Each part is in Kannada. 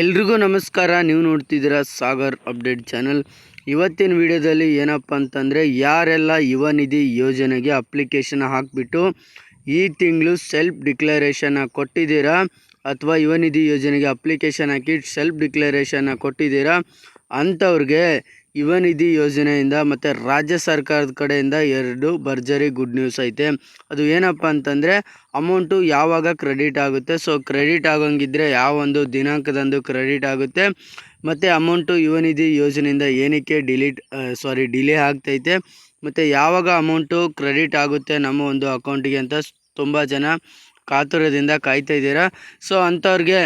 ಎಲ್ರಿಗೂ ನಮಸ್ಕಾರ. ನೀವು ನೋಡ್ತಿದ್ದೀರಾ ಸಾಗರ್ ಅಪ್ಡೇಟ್ ಚಾನಲ್. ಇವತ್ತಿನ ವಿಡಿಯೋದಲ್ಲಿ ಏನಪ್ಪ ಅಂತಂದರೆ ಯಾರೆಲ್ಲ ಯುವ ನಿಧಿ ಯೋಜನೆಗೆ ಅಪ್ಲಿಕೇಶನ್ ಹಾಕಿಬಿಟ್ಟು ಈ ತಿಂಗಳು ಸೆಲ್ಫ್ ಡಿಕ್ಲರೇಷನ್ನ ಕೊಟ್ಟಿದ್ದೀರಾ? ಅಥವಾ ಯುವ ನಿಧಿ ಯೋಜನೆಗೆ ಅಪ್ಲಿಕೇಶನ್ ಹಾಕಿ ಸೆಲ್ಫ್ ಡಿಕ್ಲರೇಷನ್ನ ಕೊಟ್ಟಿದ್ದೀರಾ? ಅಂಥವ್ರಿಗೆ ಯುವ ನಿಧಿ ಯೋಜನೆಯಿಂದ ಮತ್ತು ರಾಜ್ಯ ಸರ್ಕಾರದ ಕಡೆಯಿಂದ ಎರಡು ಭರ್ಜರಿ ಗುಡ್ ನ್ಯೂಸ್ ಐತೆ. ಅದು ಏನಪ್ಪ ಅಂತಂದರೆ, ಅಮೌಂಟು ಯಾವಾಗ ಕ್ರೆಡಿಟ್ ಆಗುತ್ತೆ? ಸೊ, ಕ್ರೆಡಿಟ್ ಆಗೋಂಗಿದ್ರೆ ಯಾವ ಒಂದು ದಿನಾಂಕದಂದು ಕ್ರೆಡಿಟ್ ಆಗುತ್ತೆ? ಮತ್ತು ಅಮೌಂಟು ಯುವನಿಧಿ ಯೋಜನೆಯಿಂದ ಏನಕ್ಕೆ ಡಿಲೀಟ್ ಸಾರಿ, ಡಿಲೇ ಆಗ್ತೈತೆ? ಮತ್ತು ಯಾವಾಗ ಅಮೌಂಟು ಕ್ರೆಡಿಟ್ ಆಗುತ್ತೆ ನಮ್ಮ ಒಂದು ಅಕೌಂಟಿಗೆ ಅಂತ ತುಂಬ ಜನ ಕಾತುರದಿಂದ ಕಾಯ್ತಾ ಇದ್ದೀರಾ. ಸೊ, ಅಂಥವ್ರಿಗೆ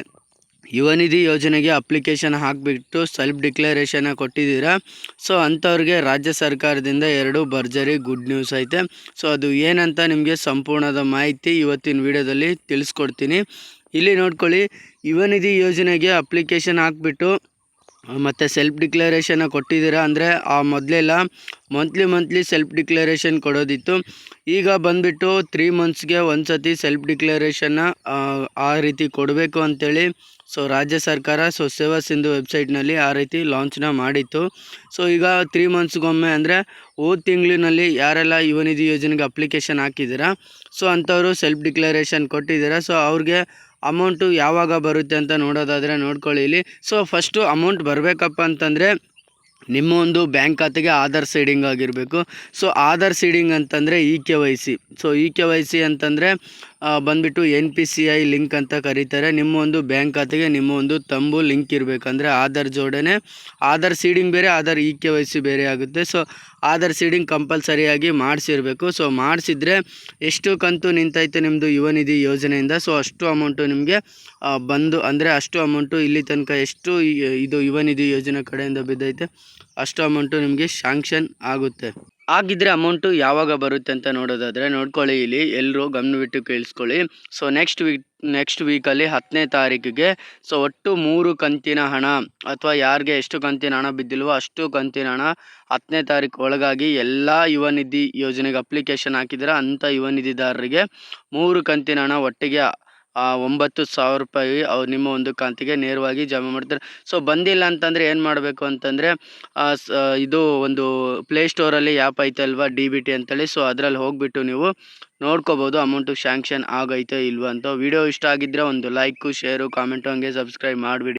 ಯುವ ನಿಧಿ ಯೋಜನೆಗೆ ಅಪ್ಲಿಕೇಶನ್ ಹಾಕಿಬಿಟ್ಟು ಸೆಲ್ಫ್ ಡಿಕ್ಲರೇಷನ್ನ ಕೊಟ್ಟಿದ್ದೀರಾ? ಸೊ, ಅಂಥವ್ರಿಗೆ ರಾಜ್ಯ ಸರ್ಕಾರದಿಂದ ಎರಡು ಭರ್ಜರಿ ಗುಡ್ ನ್ಯೂಸ್ ಐತೆ. ಸೊ, ಅದು ಏನಂತ ನಿಮಗೆ ಸಂಪೂರ್ಣದ ಮಾಹಿತಿ ಇವತ್ತಿನ ವಿಡಿಯೋದಲ್ಲಿ ತಿಳಿಸ್ಕೊಡ್ತೀನಿ. ಇಲ್ಲಿ ನೋಡ್ಕೊಳ್ಳಿ, ಯುವನಿಧಿ ಯೋಜನೆಗೆ ಅಪ್ಲಿಕೇಶನ್ ಹಾಕ್ಬಿಟ್ಟು ಮತ್ತು ಸೆಲ್ಫ್ ಡಿಕ್ಲರೇಷನ್ನ ಕೊಟ್ಟಿದ್ದೀರಾ ಅಂದರೆ ಆ ಮೊದಲೆಲ್ಲ ಮಂತ್ಲಿ ಮಂತ್ಲಿ ಸೆಲ್ಫ್ ಡಿಕ್ಲರೇಷನ್ ಕೊಡೋದಿತ್ತು. ಈಗ ಬಂದುಬಿಟ್ಟು ತ್ರೀ ಮಂತ್ಸ್ಗೆ ಒಂದು ಸತಿ ಸೆಲ್ಫ್ ಡಿಕ್ಲರೇಷನ್ನ ಆ ರೀತಿ ಕೊಡಬೇಕು ಅಂತೇಳಿ ಸೊ ರಾಜ್ಯ ಸರ್ಕಾರ, ಸೊ ಸೇವಾ ಸಿಂಧು ವೆಬ್ಸೈಟ್ನಲ್ಲಿ ಆ ರೀತಿ ಲಾಂಚ್ನ ಮಾಡಿತ್ತು. ಸೊ ಈಗ ತ್ರೀ ಮಂತ್ಸ್ಗೊಮ್ಮೆ ಅಂದರೆ ಹೋದ ತಿಂಗಳಿನಲ್ಲಿ ಯಾರೆಲ್ಲ ಯುವನಿಧಿ ಯೋಜನೆಗೆ ಅಪ್ಲಿಕೇಶನ್ ಹಾಕಿದ್ದೀರಾ, ಸೊ ಅಂಥವರು ಸೆಲ್ಫ್ ಡಿಕ್ಲರೇಷನ್ ಕೊಟ್ಟಿದ್ದೀರಾ, ಸೊ ಅವ್ರಿಗೆ ಅಮೌಂಟು ಯಾವಾಗ ಬರುತ್ತೆ ಅಂತ ನೋಡೋದಾದರೆ ನೋಡ್ಕೊಳ್ಳಿ ಇಲ್ಲಿ. ಸೊ ಫಸ್ಟು ಅಮೌಂಟ್ ಬರಬೇಕಪ್ಪ ಅಂತಂದರೆ ನಿಮ್ಮ ಒಂದು ಬ್ಯಾಂಕ್ ಖಾತೆಗೆ ಆಧಾರ್ ಸೀಡಿಂಗ್ ಆಗಿರಬೇಕು. ಸೊ ಆಧಾರ್ ಸೀಡಿಂಗ್ ಅಂತಂದರೆ E K Y C. So E K Y C ಅಂತಂದರೆ ಬಂದುಬಿಟ್ಟು N P C I link ಅಂತ ಕರೀತಾರೆ. ನಿಮ್ಮ ಒಂದು ಬ್ಯಾಂಕ್ ಖಾತೆಗೆ ನಿಮ್ಮ ಒಂದು ತಂಬು ಲಿಂಕ್ ಇರಬೇಕಂದ್ರೆ ಆಧಾರ್ ಜೋಡಣೆ, ಆಧಾರ್ ಸೀಡಿಂಗ್ ಬೇರೆ, ಆಧಾರ್ ಇ ಕೆ ವೈ ಬೇರೆ ಆಗುತ್ತೆ. ಸೊ, ಆಧಾರ್ ಸೀಡಿಂಗ್ ಕಂಪಲ್ಸರಿಯಾಗಿ ಮಾಡಿಸಿರ್ಬೇಕು. ಸೊ, ಮಾಡಿಸಿದ್ರೆ ಎಷ್ಟು ಕಂತು ನಿಂತೈತೆ ನಿಮ್ಮದು ಯುವನಿಧಿ ಯೋಜನೆಯಿಂದ? ಸೊ, ಅಷ್ಟು ಅಮೌಂಟು ನಿಮಗೆ ಬಂದು, ಅಂದರೆ ಅಷ್ಟು ಅಮೌಂಟು ಇಲ್ಲಿ ತನಕ ಎಷ್ಟು ಇದು ಯುವನಿಧಿ ಯೋಜನೆ ಕಡೆಯಿಂದ ಬಿದ್ದೈತೆ, ಅಷ್ಟು ಅಮೌಂಟು ನಿಮಗೆ ಶಾಂಕ್ಷನ್ ಆಗುತ್ತೆ. ಆಗಿದ್ದರೆ ಅಮೌಂಟು ಯಾವಾಗ ಬರುತ್ತೆ ಅಂತ ನೋಡೋದಾದರೆ ನೋಡ್ಕೊಳ್ಳಿ ಇಲ್ಲಿ ಎಲ್ಲರೂ ಗಮನವಿಟ್ಟು ಕೇಳಿಸ್ಕೊಳ್ಳಿ. ಸೊ ನೆಕ್ಸ್ಟ್ ವೀಕ್ ನೆಕ್ಸ್ಟ್ ವೀಕಲ್ಲಿ ಹತ್ತನೇ ತಾರೀಕಿಗೆ ಸೊ ಒಟ್ಟು ಮೂರು ಕಂತಿನ ಹಣ, ಅಥವಾ ಯಾರಿಗೆ ಎಷ್ಟು ಕಂತಿನ ಹಣ ಬಿದ್ದಿಲ್ವೋ ಅಷ್ಟು ಕಂತಿನ ಹಣ ಹತ್ತನೇ ತಾರೀಕು ಒಳಗಾಗಿ ಎಲ್ಲ ಯುವ ನಿಧಿ ಯೋಜನೆಗೆ ಅಪ್ಲಿಕೇಶನ್ ಹಾಕಿದ್ರೆ ಅಂಥ ಯುವ ನಿಧಿದಾರರಿಗೆ ಮೂರು ಕಂತಿನ ಹಣ ಒಟ್ಟಿಗೆ ಒಂಬತ್ತು ಸಾವಿರ ರೂಪಾಯಿ ಅವ್ರು ನಿಮ್ಮ ಒಂದು ಖಾತೆಗೆ ನೇರವಾಗಿ ಜಮಾ ಮಾಡ್ತಾರೆ. ಸೊ ಬಂದಿಲ್ಲ ಅಂತಂದರೆ ಏನು ಮಾಡಬೇಕು ಅಂತಂದರೆ ಇದು ಒಂದು ಪ್ಲೇಸ್ಟೋರಲ್ಲಿ ಆ್ಯಪ್ ಐತೆ ಅಲ್ವಾ ಡಿ ಬಿ ಟಿ ಅಂತೇಳಿ. ಸೊ ಅದರಲ್ಲಿ ಹೋಗಿಬಿಟ್ಟು ನೀವು ನೋಡ್ಕೋಬೋದು ಅಮೌಂಟು ಶ್ಯಾಂಕ್ಷನ್ ಆಗೈತೆ ಇಲ್ವಾ ಅಂತ. ವಿಡಿಯೋ ಇಷ್ಟ ಆಗಿದ್ದರೆ ಒಂದು ಲೈಕು ಶೇರು ಕಾಮೆಂಟು ಹಂಗೆ ಸಬ್ಸ್ಕ್ರೈಬ್ ಮಾಡಿಬಿಡಿ.